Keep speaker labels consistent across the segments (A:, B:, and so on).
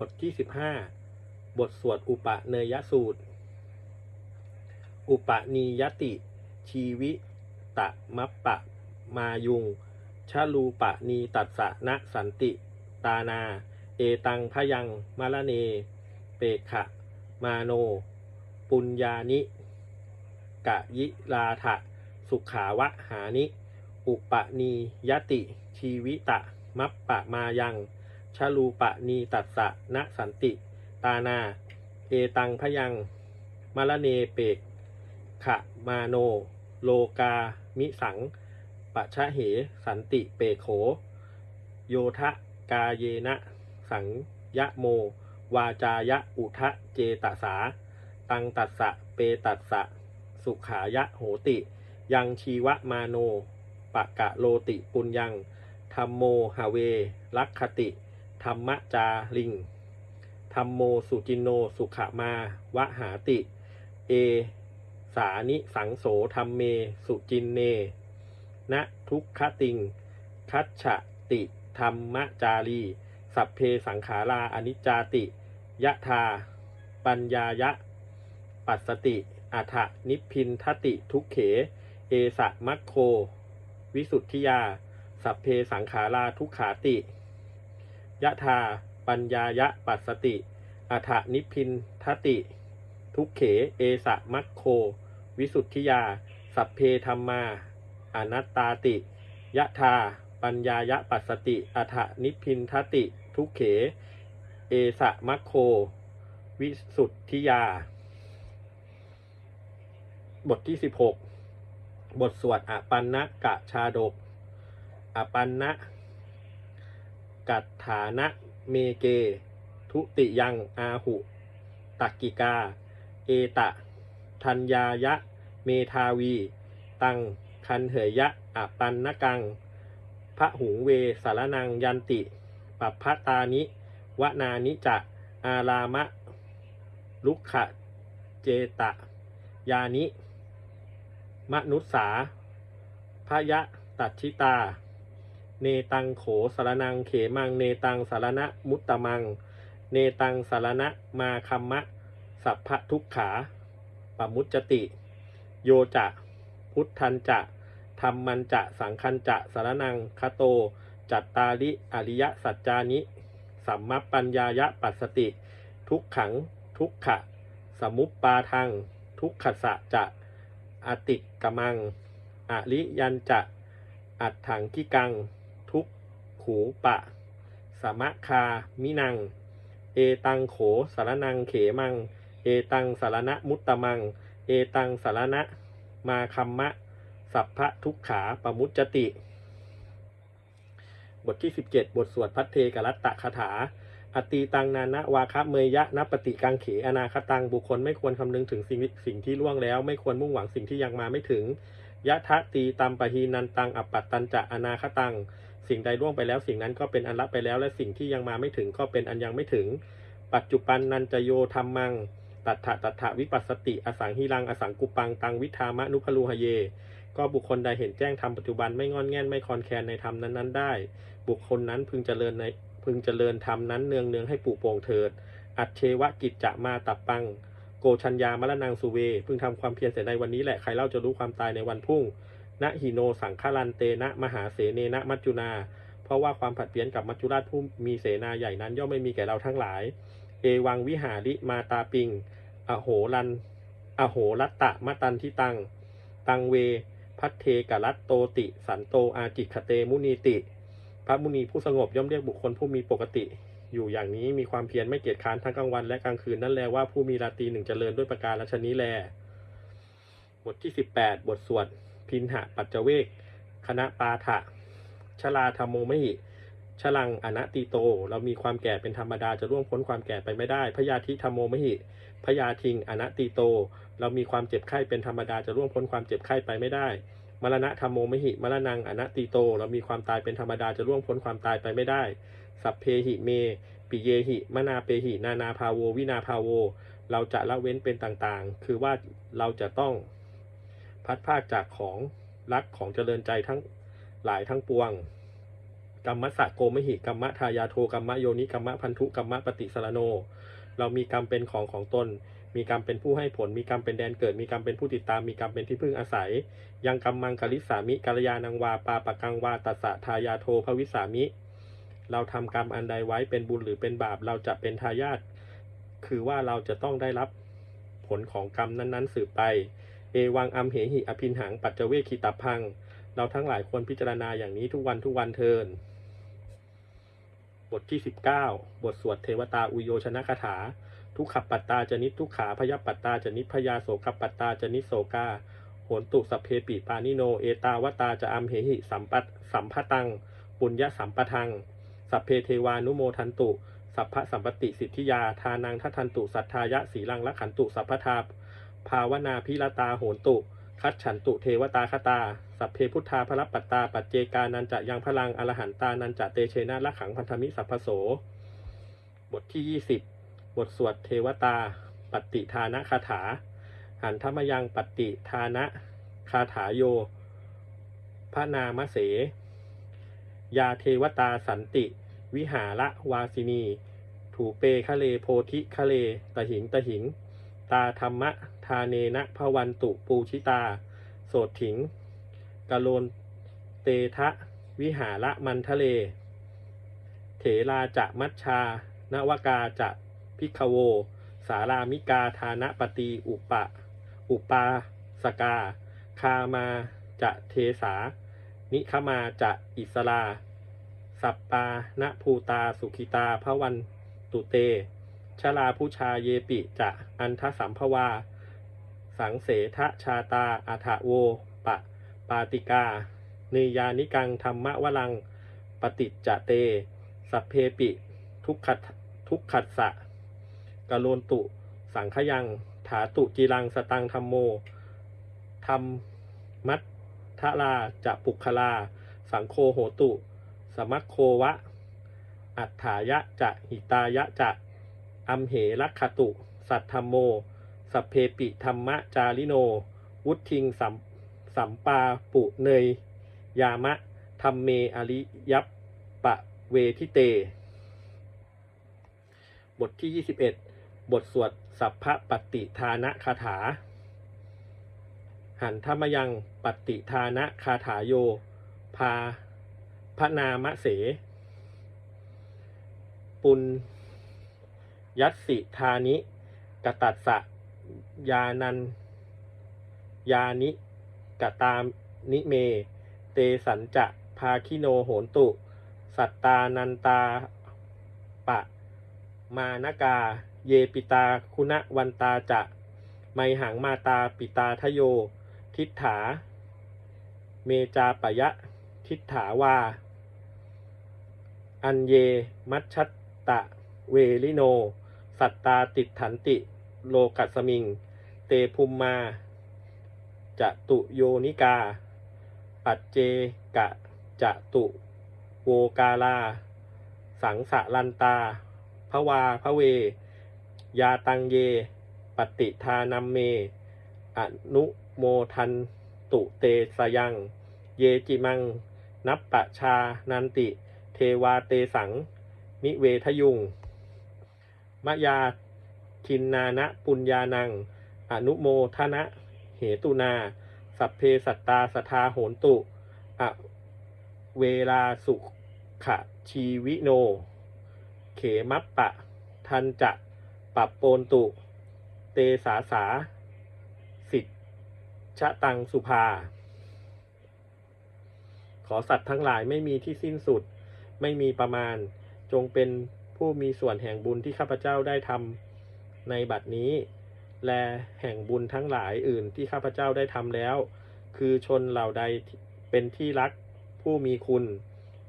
A: บทที่สิบห้าบทสวดอุปเนยสูตร อุปนียติ ชีวิตะมัปปะ มายุงชะลูปะนีตัสสะนะสันติ ตานา เอตังพยังมะลเน เปกขะ มาโน ปุญญานิ กะยิลาทะ สุขาวะหานิ อุปนียติ ชีวิตะ มัปปะมายัง ชลูปะนีตัสสะนะสันติ ตานา เอตังพยังมะละเนเปกขะมาโน โลกามิสังปะชะเห สันติเปโข โยทะกาเยนะ สังยะโม วาจายะอุทะเจตสา ตังตัสสะเปตัสสะ สุขายะโหติ ยังชีวะมาโนปะกะโลติปุญญังธรรมโมหาเวลักขติ ธรรมจาริงธรรมโมสุจินโนสุขมาวะหาติ เอ สานิสังโสธรรมเมสุจินเนนะทุกขติง คัจฉติธรรมจารี สัพเพสังขาราอนิจจาติ ยะธา ปัญญายะ ปัสสติอัฏฐนิพพินทติทุกเข เอสะมัคโค วิสุทธิยา สัพเพสังขาราทุกขาติ ยะธาปัญญายะปัสสติ อัฐนิพินทติ ทุกเข เอสะมัคโค วิสุทธิยา สัพเพธรรมา อนัตตาติ ยะธาปัญญายะปัสสติ อัฐนิพินทติ ทุกเข เอสะมัคโค วิสุทธิยา บทที่สิบหกบทสวดอปันนะกะชาดกอปันนะ กัตฐานะเมเก ทุติยังอาหุ ตักกิกา เอตะ ทัญญายะ เมทาวี ตัง คันเหยยะอปันนกังพระหุงเวสารนังยันติ ปัพพตานิวนานิจะอารามะ ลุกขะเจตะ ยานิ มนุษสาพยะตัดชิตา เนตังโขสารนังเขมัง เนตังสารณะมุตตมัง เนตังสารณะมาคัมมะ สัพพะทุกขาปมุจจติ โยจะ พุทธันจะธรรมันจะ สังคันจะสารนังคโต จัตตาริอริยสัจจานิ สัมมัปปัญญายะปัสสติ ทุกขัง ทุกขะ สมุปปาทัง ทุกขสะจะ อติกมัง อริยันจะ อัดถังกิกัง ขูปะ สมะคา มินัง เอตังโขสารนังเขมัง เอตังสารณะมุตตมัง เอตังสารณะมาคัมมะ สัพพะทุกขาปมุจจติ บทที่ 17 บทสวดพัทเทกรัตตะคาถา อตีตังนานะวาคะเมยยะนปฏิกังเข อนาคตังบุคคลไม่ควรคำนึงถึงสิ่งสิ่งที่ล่วงแล้ว ไม่ควรมุ่งหวังสิ่งที่ยังมาไม่ถึงยะทะตีตัมปะหีนันตัง อัปปัตตันจะอนาคตัง สิ่งใดล่วงไปแล้ว สิ่งนั้นก็เป็นอันละไปแล้ว และสิ่งที่ยังมาไม่ถึงก็เป็นอันยังไม่ถึง ปัจจุบันนันจโยธรรมัง ตัทธะตัทธะวิปัสสติ อสังหิรัง อสังกุปัง ตังวิธามะนุพลูหเย ก็บุคคลใดเห็นแจ้งธรรมปัจจุบันไม่งอนแง่นไม่คลอนแคลนในธรรมนั้นๆได้ บุคคลนั้นพึงเจริญในพึงเจริญธรรมนั้นเนืองเนืองให้ปูโป่งเถิด อัจเชวะกิจจะมาตับปัง โกชัญญามะละนังสุเว พึงทำความเพียรเสียในวันนี้แหละ ใครเล่าจะรู้ความตายในวันพรุ่ง นะหิโนสังฆลันเตนะ มหาเสเนนะมัจจุนา เพราะว่าความผัดเปลี่ยนกับมัจจุราชผู้มีเสนาใหญ่นั้น ย่อมไม่มีแก่เราทั้งหลาย เอวังวิหาริมาตาปิง อโหรัน อโหรัตตะมะตันทิตัง ตังเว พัทเทกรัตโตติ สันโตอาจิคเตมุนีติ พระมุนีผู้สงบย่อมเรียกบุคคลผู้มีปกติ อยู่อย่างนี้มีความเพียรไม่เกียจค้านทั้งกลางวันและกลางคืนนั่นแลว่าผู้มีราตรีหนึ่งเจริญด้วยประการละชนี้แล บทที่ 18 บทสวด พินหะปัจเจเวกคณะปาฐะชลาธรรมโมมหิชลังอนัตติโต เรามีความแก่เป็นธรรมดาจะล่วงพ้นความแก่ไปไม่ได้ พยาธิธรรมโมมหิพยาทิงอนัตติโต เรามีความเจ็บไข้เป็นธรรมดาจะล่วงพ้นความเจ็บไข้ไปไม่ได้ มรณะธรรมโมมหิมรณังอนัตติโต เรามีความตายเป็นธรรมดาจะล่วงพ้นความตายไปไม่ได้ สัพเพหิเม ปิเยหิ มนาเปหิ นานาภาโว วินาภาโว เราจะละเว้นเป็นต่างๆ คือว่าเราจะต้อง พัดภาคจากของรักของเจริญใจทั้งหลายทั้งปวงกรรมสะโกมหิกรรมทายาโทกรรมโยนิกรรมพันธุกรรมปฏิสารโน เรามีกรรมเป็นของของตน มีกรรมเป็นผู้ให้ผล มีกรรมเป็นแดนเกิด มีกรรมเป็นผู้ติดตาม มีกรรมเป็นที่พึ่งอาศัย ยังกรรมังกลิสามิกัลยาณังวาปาปะกังวาตัสสะทายาโทภวิสามิ เราทำกรรมอันใดไว้เป็นบุญหรือเป็นบาป เราจะเป็นทายาท คือว่าเราจะต้องได้รับผลของกรรมนั้น ๆ สืบไป เอวังอัมเหหิอภินหังปัจเจเวคิตาพัง เราทั้งหลายควรพิจารณาอย่างนี้ทุกวันทุกวันเทิน บทที่ 19 บทสวดเทวตาอุโยชนะคาถา ทุกขปัตตาจนิทุกขาพยปัตตาจนิพยาโสกปัตตาจนิโสกาโหนตุสัพเพปิปานิโนเอตาวตาจะอัมเหหิสัมปัตสัมภตัง ปุญญสัมปทัง สัพเพเทวานุโมทันตุ สัพพสัมปติสิทธิยา ทานังทัทันตุสัทธายะสีลังละขันตุสัพพทา ภาวนาพิรตาโหนตุ คัดฉันตุเทวตาคตา สัพเพพุทธาพระปัตตา ปัจเจกานันจะยังพลังอรหันตานันจะเตเชนะละขังพันธมิสัพพโส บทที่ 20 บทสวดเทวตา ปฏิทานะคาถา หันธรรมยังปฏิทานะคาถาโย พระนามเส ยาเทวตาสันติ วิหาระวาสินี ถูเปคะเลโพธิคะเล ตหิงตหิง ตาธรรมะทาเนนะพวันตุปูชิตา โสดถิงกะโลนเตทะวิหาระมันทะเล เถราจะมัชชานวกาจะพิกขโว สารามิกาทานะปฏิอุปะ อุปาสกา คามาจะเทสา นิคมาจะอิสลา สัปปาณภูตาสุขิตาพระวันตุเต ชลาผู้ชาเยปิจะอันทสัมภวา สังเสทชาตาอัฐโว ปะ ปาติกานิยานิกังธรรมะวลัง ปฏิจจเต สัพเพปิ ทุกขัดทุกขัดสะกะโลนตุ สังขยัง ถาตุจีรังสตังธรรมโมธรรมมัตทะลาจะปุคลา สังโคโหตุ สมัคโควะ อัฏฐายะจะหิตายะจะ อัมเหลักขตุ สัทธรรมโม สัพเพปิธรรมะจาริโน วุทิงสัมสัมปาปุเนย ยามะธรรมเมอริยัปปะเวทิเต บทที่ 21 บทสวดสัพพปฏิทานะคาถา หันธรรมยังปฏิทานะคาถาโย พาพนามะเส ปุณ ยัสสิธานิกตัสสะยานันยานิกตามนิเม เตสันจะภาคิโนโหนตุ สัตตานันตาปะ มานกา เยปิตาคุณวันตาจะไมหังมาตาปิตาทโย ทิฏฐา เมจาปยะ ทิฏฐาวา อันเย มัชชัตตะ เวลิโน สัตตาติดถันติโลกัสมิง เตภุมมาจะตุโยนิกา ปัจเจกะจะตุโวกาลา สังสะลันตาพระวาพระเว ยาตังเย ปฏิทานัมเม อนุโมทันตุเตสยัง เยจิมัง นับปะชานันติ เทวาเตสัง นิเวทยุง มยาทินนานะปุญญานัง อนุโมทนะ เหตุนา สัพเพสัตตาสทาโหนตุ อเวลาสุขะชีวิโน เขมัปปะ ทันจะปับโปนตุ เตสาสา สิทธชะตังสุภา ขอสัตว์ทั้งหลายไม่มีที่สิ้นสุด ไม่มีประมาณ จงเป็น ผู้มีส่วนแห่งบุญที่ข้าพเจ้าได้ทำในบัดนี้ และแห่งบุญทั้งหลายอื่นที่ข้าพเจ้าได้ทำแล้ว คือชนเหล่าใดเป็นที่รักผู้มีคุณ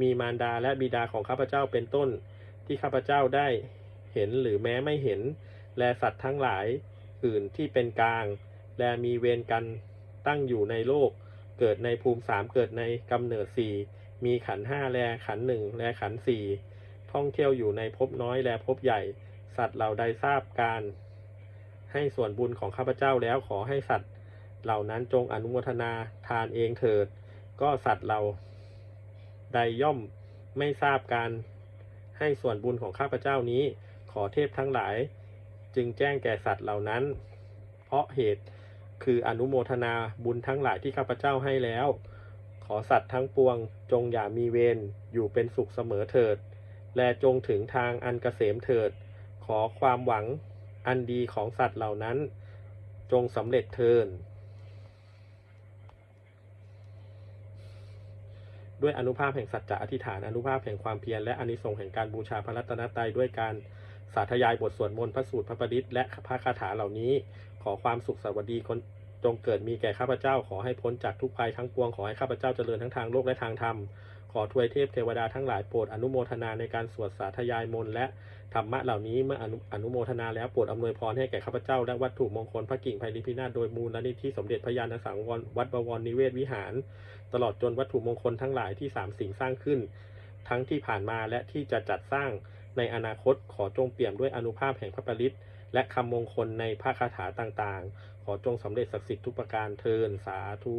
A: มีมารดาและบิดาของข้าพเจ้าเป็นต้นที่ข้าพเจ้าได้เห็นหรือแม้ไม่เห็น และสัตว์ทั้งหลายอื่นที่เป็นกลาง และมีเวรกันตั้งอยู่ในโลก เกิดในภูมิสามเกิดในกำเนิดสี่มีขันห้าแลขันหนึ่งแลขันสี่ ท่องเที่ยวอยู่ในภพน้อยแลภพใหญ่ สัตว์เหล่าใดทราบการ ให้ส่วนบุญของข้าพเจ้าแล้วขอให้สัตว์เหล่านั้นจงอนุโมทนาทานเองเถิด ก็สัตว์เราใดย่อมไม่ทราบการให้ส่วนบุญของข้าพเจ้านี้ ขอเทพทั้งหลาย จึงแจ้งแก่สัตว์เหล่านั้น เพราะเหตุคืออนุโมทนาบุญทั้งหลายที่ข้าพเจ้าให้แล้ว ขอสัตว์ทั้งปวงจงอย่ามีเวรอยู่เป็นสุขเสมอเถิด และจงถึงทางอันเกษมเถิด ขอความหวังอันดีของสัตว์เหล่านั้น จงสำเร็จเทิน ด้วยอนุภาพแห่งสัจจะอธิษฐาน อนุภาพแห่งความเพียรและอนิสงส์แห่งการบูชาพระรัตนตรัยด้วยการสาธยายบทสวดมนต์พระสูตรพระประดิษฐ์และพระคาถาเหล่านี้ ขอความสุขสวัสดีคนจงเกิดมีแก่ข้าพเจ้าขอให้พ้นจากทุกภัยทั้งปวงขอให้ข้าพเจ้าเจริญทั้งทางโลกและทางธรรม ขอทวยเทพเทวดาทั้งหลายโปรดอนุโมทนาในการสวดสาธยายมนต์และธรรมะเหล่านี้เมื่ออนุอนุโมทนาแล้วโปรดอำนวยพรให้แก่ข้าพเจ้าและวัตถุมงคลพระกิ่งไพลิพินาศโดยมูลนิธิสมเด็จพระยาณสังวรวัดบวรนิเวศวิหาร ตลอดจนวัตถุมงคลทั้งหลายที่สามสิ่งสร้างขึ้น ทั้งที่ผ่านมาและที่จะจัดสร้างในอนาคตขอจงเปี่ยมด้วยอนุภาพแห่งพระปริตและคำมงคลในพระคาถาต่างๆ ขอจงสำเร็จศักดิ์สิทธิ์ทุกประการเทินสาธุ